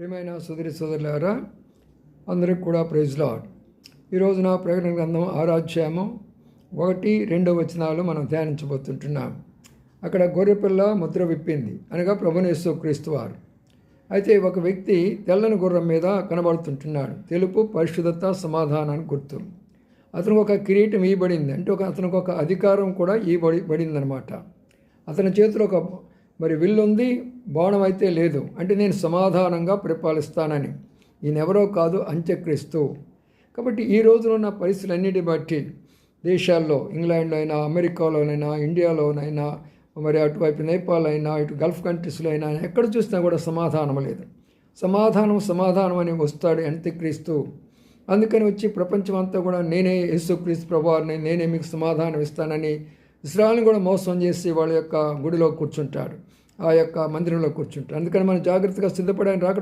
ప్రియమైన సుదరి సోదరులారా అందరికి కూడా ప్రైజ్ లాడ్. ఈరోజు నా ప్రకటన గ్రంథం ఆరాధ్యాము ఒకటి రెండో వచనాలు మనం ధ్యానించబోతుంటున్నాం. అక్కడ గొర్రెపిల్ల ముద్ర విప్పింది. అనగా ప్రభునేశ్వ క్రీస్తు వారు. అయితే ఒక వ్యక్తి తెల్లని గుర్రం మీద కనబడుతుంటున్నాడు. తెలుపు పరిశుద్ధత సమాధానాన్ని గుర్తు. అతనికి ఒక కిరీటం ఇవ్వబడింది అంటే ఒక అతనికి ఒక అధికారం కూడా ఇవ్వబడి పడిందనమాట అతని చేతిలో ఒక మరి విల్లుంది బాణం అయితే లేదు అంటే నేను సమాధానంగా పరిపాలిస్తానని. ఈయనెవరో కాదు అంత్యక్రీస్తు. కాబట్టి ఈ రోజున ఉన్న పరిస్థితులన్నిటి బట్టి దేశాల్లో ఇంగ్లాండ్లో అయినా అమెరికాలోనైనా ఇండియాలోనైనా మరి అటువైపు నేపాల్ అయినా ఇటు గల్ఫ్ కంట్రీస్లో అయినా ఎక్కడ చూసినా కూడా సమాధానం లేదు. సమాధానం సమాధానం అని వస్తాడు అంత్యక్రీస్తు. అందుకని వచ్చి ప్రపంచం అంతా కూడా నేనే యేసుక్రీస్తు ప్రభావాన్ని నేనే మీకు సమాధానం ఇస్తానని ఇస్రాయల్ని కూడా మోసం చేసి వాళ్ళ యొక్క గుడిలో కూర్చుంటాడు ఆ యొక్క మందిరంలో కూర్చుంటాడు. అందుకని మనం జాగ్రత్తగా సిద్ధపడడానికి రాక